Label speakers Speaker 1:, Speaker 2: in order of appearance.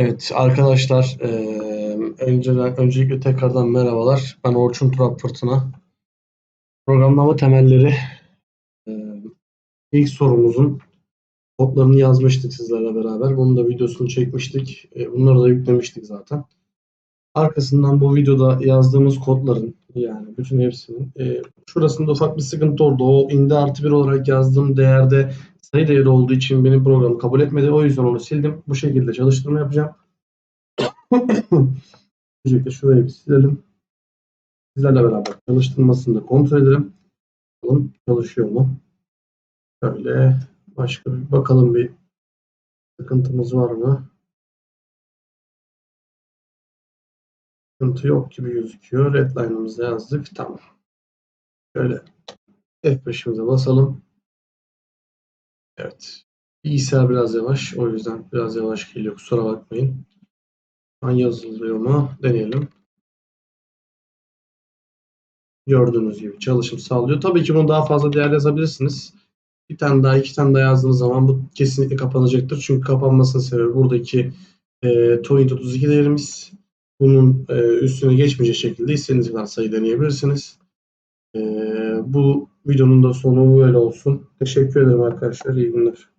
Speaker 1: Evet arkadaşlar eee önceden, öncelikle tekrardan merhabalar. Ben Orçun Turap Fırtına. Programlama temelleri eee, ilk sorumuzun kodlarını yazmıştık sizlerle beraber. Bunun da videosunu çekmiştik. E, bunları da yüklemiştik zaten. Arkasından bu videoda yazdığımız kodların yani bütün hepsinin e, şurasında ufak bir sıkıntı oldu. O indi artı bir olarak yazdığım değerde sayı değeri olduğu için benim program kabul etmedi. O yüzden onu sildim. Bu şekilde çalıştırma yapacağım. Öncelikle şurayı bir silelim. Sizlerle beraber çalıştırmasını da kontrol edelim. Bakalım çalışıyor mu? Şöyle başka bir bakalım bir sıkıntımız var mı? Sıkıntı yok gibi gözüküyor. Redline'ımızı yazdık. Tamam. Şöyle F5'imize basalım. Evet. Bilgisayar biraz yavaş. O yüzden biraz yavaş geliyor. Kusura bakmayın. An yazılıyor mu? Deneyelim. Gördüğünüz gibi çalışım sağlıyor. Tabii ki bunu daha fazla değer yazabilirsiniz. Bir tane daha, iki tane daha yazdığınız zaman bu kesinlikle kapanacaktır. Çünkü kapanmasının sebebi buradaki e, Toint 32 değerimiz. Bunun e, üstüne geçmeyecek şekilde istediğiniz kadar sayı deneyebilirsiniz. E, bu videonun da sonu böyle olsun. Teşekkür ederim arkadaşlar. İyi günler.